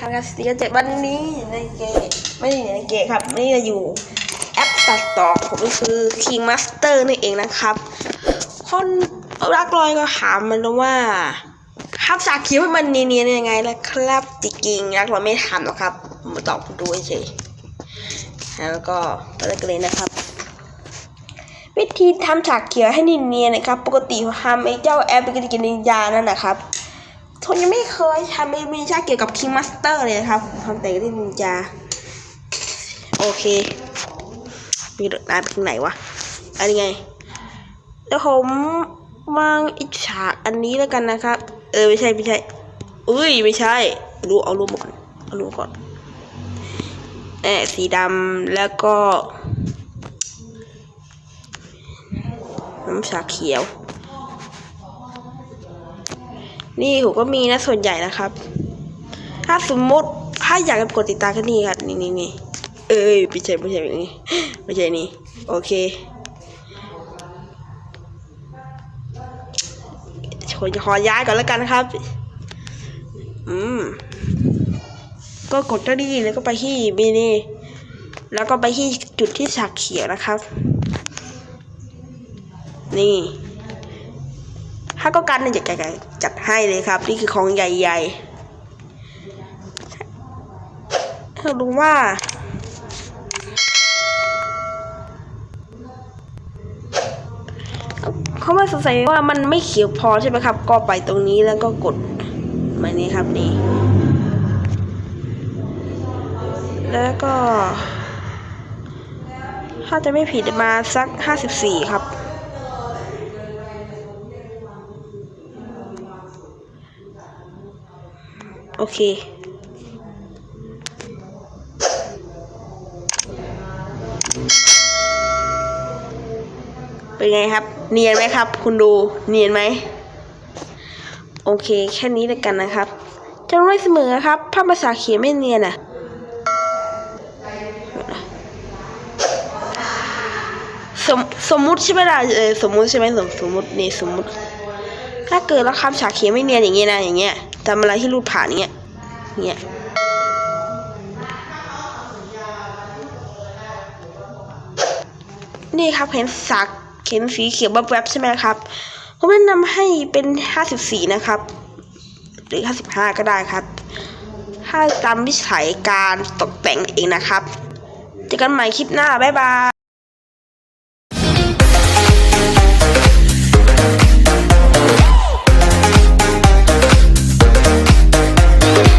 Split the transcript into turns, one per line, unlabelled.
ครับสติกเกอร์เจ็ดวันนี้ในเกมไม่ได้อยู่ในเกมครับไม่ได้อยู่แอปตัดต่อผมก็คือ King Master นี่เองนะครับ คนรักรอยก็ถามมันว่าภาพสากคิ้วให้มันเนียนๆยังไงล่ะครับจริงๆรักรอยไม่ทำหรอกครับมาตอบคุณดูเฉยแล้วก็ไปกันเลยนะครับ วิธีทำฉากเขียวให้เนียนๆนะครับ ปกติทำไอ้เจ้าแอปเป็นกินนินจานั่นนะครับ ทนยังไม่เคยทำไม่มีฉากเกี่ยวกับ King Master เลยนะครับทำแต่กินนินจา โอเค มีรถน้ำไปทางไหนวะ อันนี้ไงเดี๋ยวผมวางอีกฉากอันนี้แล้วกันนะครับ เออไม่ใช่ไม่ใช่อุ้ยไม่ใช่ รู้เอารูปมาก่อนเอารูปก่อนแอบสีดำแล้วก็น้ำชาเขียว นี่ผมก็มีนะส่วนใหญ่นะครับ ถ้าสมมติถ้าอยากกดติดตามก็นี่ครับนี่นี่นี่เอ้ยไม่ใช่ไม่ใช่แบบนี้ไม่ใช่นี่โอเคขอขอย้ายก่อนแล้วกันนะครับ อืม ก็กดที่นี่แล้วก็ไปที่มีนี่แล้วก็ไปที่จุดที่ฉากเขียวนะครับ นี่ ถ้าก็การเนี่ยจัดจัดให้เลยครับ นี่คือของใหญ่ๆเราดูว่าเขามาสงสัยว่ามันไม่เขียวพอใช่ไหมครับ ก็ไปตรงนี้แล้วก็กดมานี้ครับนี่ แล้วก็ ถ้าจะไม่ผิดมาสักห้าสิบสี่ครับ โอเค เป็นไงครับ เนียนไหมครับ คุณดูเนียนไหม โอเค แค่นี้แล้วกันนะครับจำไว้เสมอครับภาพภาษาเขียนไม่เนียนอะสมสมมุติใช่ไหมล่ะเออสมมุติใช่ไหมสมสมมุตินี่สมมุติ ถ้าเกิดเราคำฉากเขียนไม่เนียนอย่างเงี้ยนะอย่างเงี้ย ทำอะไรที่รูดผ่านเงี้ยเงี้ยนี่ครับเห็นสักเห็นสีเขียวแวบๆใช่ไหมครับผมแนะนำให้เป็นห้าสิบสี่นะครับ หรือห้าสิบห้าก็ได้ครับ ถ้าตามวิสัยการตกแต่งเองนะครับ เจอกันใหม่คลิปหน้า บ๊ายบาย